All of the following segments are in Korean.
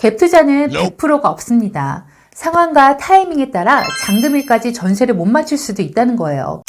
갭 투자는 100%가 없습니다. 상황과 타이밍에 따라 잔금일까지 전세를 못 맞출 수도 있다는 거예요.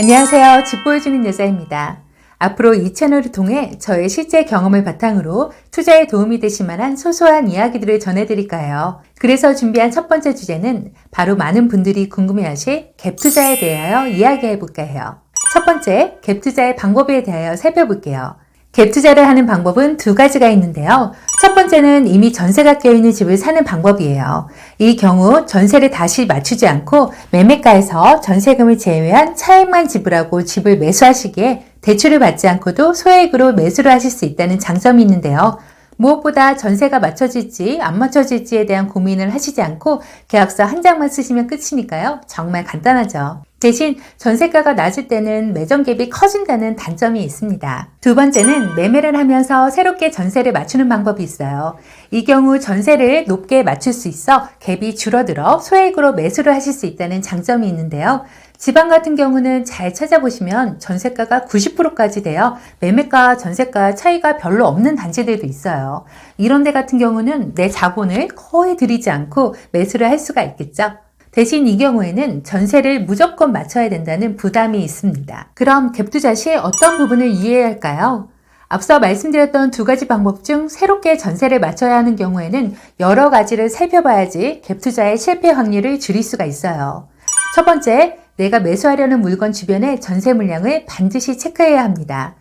안녕하세요. 집 보여주는 여자입니다. 앞으로 이 채널을 통해 저의 실제 경험을 바탕으로 투자에 도움이 되실 만한 소소한 이야기들을 전해드릴까요? 그래서 준비한 첫 번째 주제는 바로 많은 분들이 궁금해하실 갭 투자에 대하여 이야기해볼까 해요. 첫 번째, 갭 투자의 방법에 대하여 살펴볼게요. 갭 투자를 하는 방법은 두 가지가 있는데요. 첫 번째는 이미 전세가 껴있는 집을 사는 방법이에요. 이 경우 전세를 다시 맞추지 않고 매매가에서 전세금을 제외한 차액만 지불하고 집을 매수하시기에 대출을 받지 않고도 소액으로 매수를 하실 수 있다는 장점이 있는데요. 무엇보다 전세가 맞춰질지 안 맞춰질지에 대한 고민을 하시지 않고 계약서 한 장만 쓰시면 끝이니까요. 정말 간단하죠. 대신 전세가가 낮을 때는 매점 갭이 커진다는 단점이 있습니다. 두 번째는 매매를 하면서 새롭게 전세를 맞추는 방법이 있어요. 이 경우 전세를 높게 맞출 수 있어 갭이 줄어들어 소액으로 매수를 하실 수 있다는 장점이 있는데요. 지방 같은 경우는 잘 찾아보시면 전세가가 90%까지 되어 매매가 전세가 차이가 별로 없는 단지들도 있어요. 이런 데 같은 경우는 내 자본을 거의 들이지 않고 매수를 할 수가 있겠죠. 대신 이 경우에는 전세를 무조건 맞춰야 된다는 부담이 있습니다. 그럼 갭 투자 시 어떤 부분을 이해해야 할까요? 앞서 말씀드렸던 두 가지 방법 중 새롭게 전세를 맞춰야 하는 경우에는 여러 가지를 살펴봐야지 갭 투자의 실패 확률을 줄일 수가 있어요. 첫 번째, 내가 매수하려는 물건 주변의 전세 물량을 반드시 체크해야 합니다.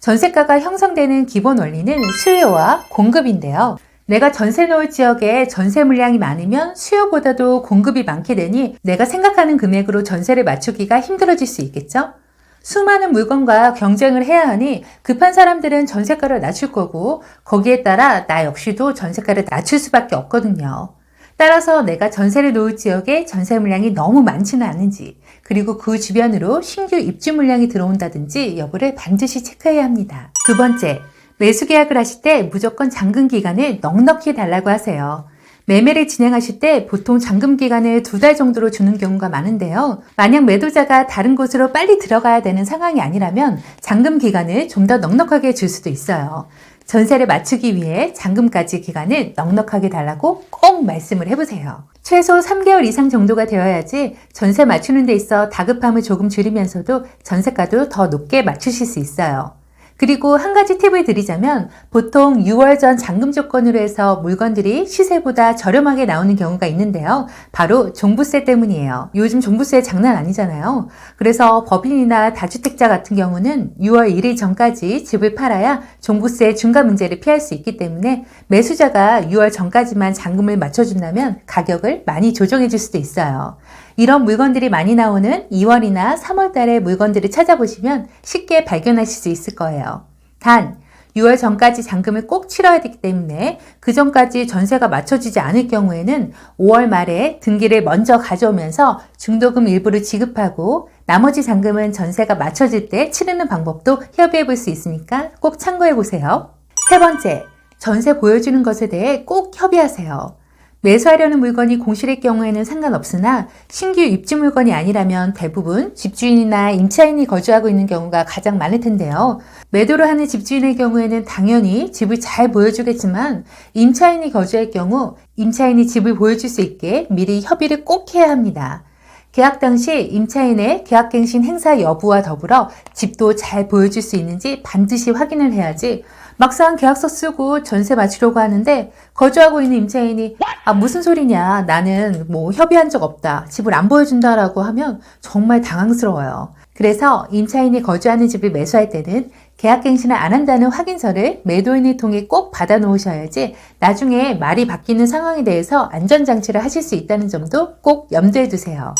전세가가 형성되는 기본 원리는 수요와 공급인데요. 내가 전세 놓을 지역에 전세 물량이 많으면 수요보다도 공급이 많게 되니 내가 생각하는 금액으로 전세를 맞추기가 힘들어질 수 있겠죠? 수많은 물건과 경쟁을 해야 하니 급한 사람들은 전세가를 낮출 거고 거기에 따라 나 역시도 전세가를 낮출 수밖에 없거든요. 따라서 내가 전세를 놓을 지역에 전세 물량이 너무 많지는 않은지 그리고 그 주변으로 신규 입주 물량이 들어온다든지 여부를 반드시 체크해야 합니다. 두 번째, 매수 계약을 하실 때 무조건 잔금 기간을 넉넉히 달라고 하세요. 매매를 진행하실 때 보통 잔금 기간을 두 달 정도로 주는 경우가 많은데요. 만약 매도자가 다른 곳으로 빨리 들어가야 되는 상황이 아니라면 잔금 기간을 좀 더 넉넉하게 줄 수도 있어요. 전세를 맞추기 위해 잔금까지 기간을 넉넉하게 달라고 꼭 말씀을 해보세요. 최소 3개월 이상 정도가 되어야지 전세 맞추는 데 있어 다급함을 조금 줄이면서도 전세가도 더 높게 맞추실 수 있어요. 그리고 한 가지 팁을 드리자면 보통 6월 전 잔금 조건으로 해서 물건들이 시세보다 저렴하게 나오는 경우가 있는데요. 바로 종부세 때문이에요. 요즘 종부세 장난 아니잖아요. 그래서 법인이나 다주택자 같은 경우는 6월 1일 전까지 집을 팔아야 종부세 중과 문제를 피할 수 있기 때문에 매수자가 6월 전까지만 잔금을 맞춰준다면 가격을 많이 조정해 줄 수도 있어요. 이런 물건들이 많이 나오는 2월이나 3월 달에 물건들을 찾아보시면 쉽게 발견하실 수 있을 거예요. 단, 6월 전까지 잔금을 꼭 치러야 되기 때문에 그 전까지 전세가 맞춰지지 않을 경우에는 5월 말에 등기를 먼저 가져오면서 중도금 일부를 지급하고 나머지 잔금은 전세가 맞춰질 때 치르는 방법도 협의해 볼 수 있으니까 꼭 참고해 보세요. 세 번째, 전세 보여주는 것에 대해 꼭 협의하세요. 매수하려는 물건이 공실일 경우에는 상관없으나 신규 입주 물건이 아니라면 대부분 집주인이나 임차인이 거주하고 있는 경우가 가장 많을 텐데요. 매도를 하는 집주인의 경우에는 당연히 집을 잘 보여주겠지만 임차인이 거주할 경우 임차인이 집을 보여줄 수 있게 미리 협의를 꼭 해야 합니다. 계약 당시 임차인의 계약갱신 행사 여부와 더불어 집도 잘 보여줄 수 있는지 반드시 확인을 해야지 막상 계약서 쓰고 전세 맞추려고 하는데 거주하고 있는 임차인이 아 무슨 소리냐 나는 뭐 협의한 적 없다 집을 안 보여준다라고 하면 정말 당황스러워요. 그래서 임차인이 거주하는 집을 매수할 때는 계약갱신을 안 한다는 확인서를 매도인을 통해 꼭 받아 놓으셔야지 나중에 말이 바뀌는 상황에 대해서 안전장치를 하실 수 있다는 점도 꼭 염두에 두세요.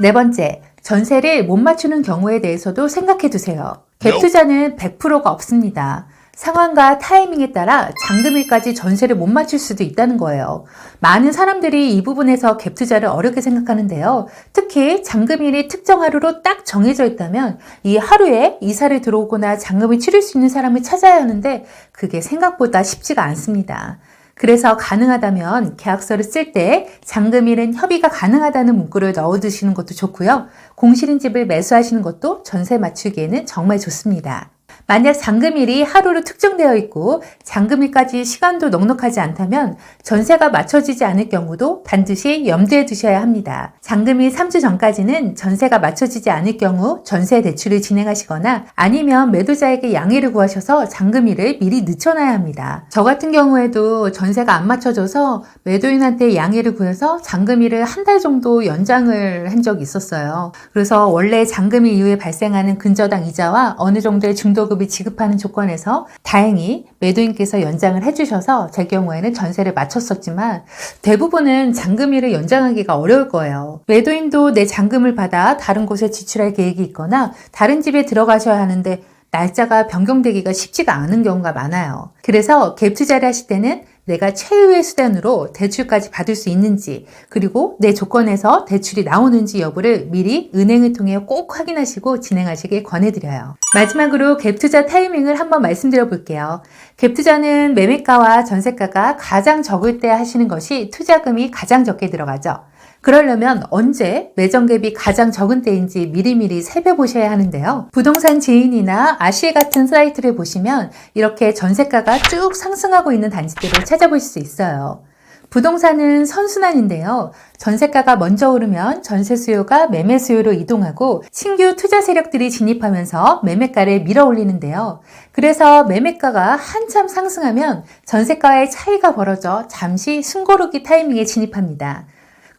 네 번째, 전세를 못 맞추는 경우에 대해서도 생각해 두세요. 갭 투자는 100%가 없습니다. 상황과 타이밍에 따라 잔금일까지 전세를 못 맞출 수도 있다는 거예요. 많은 사람들이 이 부분에서 갭 투자를 어렵게 생각하는데요. 특히 잔금일이 특정 하루로 딱 정해져 있다면 이 하루에 이사를 들어오거나 잔금을 치를 수 있는 사람을 찾아야 하는데 그게 생각보다 쉽지가 않습니다. 그래서 가능하다면 계약서를 쓸 때 잔금일은 협의가 가능하다는 문구를 넣어두시는 것도 좋고요. 공실인 집을 매수하시는 것도 전세 맞추기에는 정말 좋습니다. 만약 잔금일이 하루로 특정되어 있고 잔금일까지 시간도 넉넉하지 않다면 전세가 맞춰지지 않을 경우도 반드시 염두에 두셔야 합니다. 잔금일 3주 전까지는 전세가 맞춰지지 않을 경우 전세 대출을 진행하시거나 아니면 매도자에게 양해를 구하셔서 잔금일을 미리 늦춰놔야 합니다. 저 같은 경우에도 전세가 안 맞춰져서 매도인한테 양해를 구해서 잔금일을 한 달 정도 연장을 한 적이 있었어요. 그래서 원래 잔금일 이후에 발생하는 근저당 이자와 어느 정도의 중도 급이 지급하는 조건에서 다행히 매도인께서 연장을 해주셔서 제 경우에는 전세를 맞췄었지만 대부분은 잔금일을 연장하기가 어려울 거예요. 매도인도 내 잔금을 받아 다른 곳에 지출할 계획이 있거나 다른 집에 들어가셔야 하는데 날짜가 변경되기가 쉽지가 않은 경우가 많아요. 그래서 갭 투자를 하실 때는 내가 최후의 수단으로 대출까지 받을 수 있는지, 그리고 내 조건에서 대출이 나오는지 여부를 미리 은행을 통해 꼭 확인하시고 진행하시길 권해드려요. 마지막으로 갭 투자 타이밍을 한번 말씀드려 볼게요. 갭 투자는 매매가와 전세가가 가장 적을 때 하시는 것이 투자금이 가장 적게 들어가죠. 그러려면 언제 매정갭이 가장 적은 때인지 미리미리 살펴보셔야 하는데요. 부동산 지인이나 아시에 같은 사이트를 보시면 이렇게 전세가가 쭉 상승하고 있는 단지들을 찾아볼 수 있어요. 부동산은 선순환인데요. 전세가가 먼저 오르면 전세 수요가 매매 수요로 이동하고 신규 투자 세력들이 진입하면서 매매가를 밀어 올리는데요. 그래서 매매가가 한참 상승하면 전세가의 차이가 벌어져 잠시 숨고르기 타이밍에 진입합니다.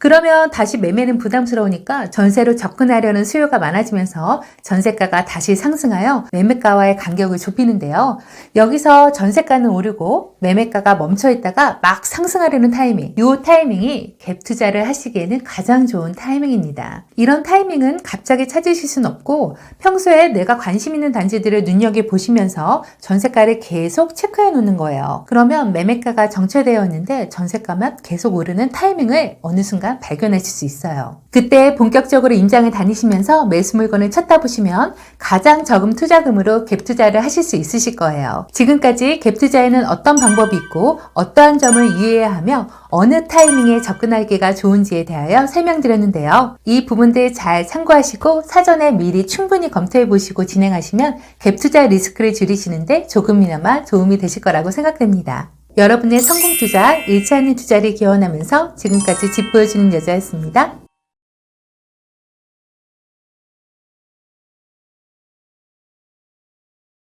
그러면 다시 매매는 부담스러우니까 전세로 접근하려는 수요가 많아지면서 전세가가 다시 상승하여 매매가와의 간격을 좁히는데요. 여기서 전세가는 오르고 매매가가 멈춰 있다가 막 상승하려는 타이밍. 이 타이밍이 갭 투자를 하시기에는 가장 좋은 타이밍입니다. 이런 타이밍은 갑자기 찾으실 순 없고 평소에 내가 관심 있는 단지들을 눈여겨 보시면서 전세가를 계속 체크해 놓는 거예요. 그러면 매매가가 정체되어 있는데 전세가만 계속 오르는 타이밍을 어느 순간 발견하실 수 있어요. 그때 본격적으로 임장을 다니시면서 매수 물건을 찾다 보시면 가장 적은 투자금으로 갭 투자를 하실 수 있으실 거예요. 지금까지 갭 투자에는 어떤 방법이 있고 어떠한 점을 유의해야 하며 어느 타이밍에 접근하기가 좋은지에 대하여 설명드렸는데요. 이 부분들 잘 참고하시고 사전에 미리 충분히 검토해 보시고 진행하시면 갭 투자 리스크를 줄이시는데 조금이나마 도움이 되실 거라고 생각됩니다. 여러분의 성공 투자, 않는 투자를 기원하면서 지금까지 집 보여주는 여자였습니다.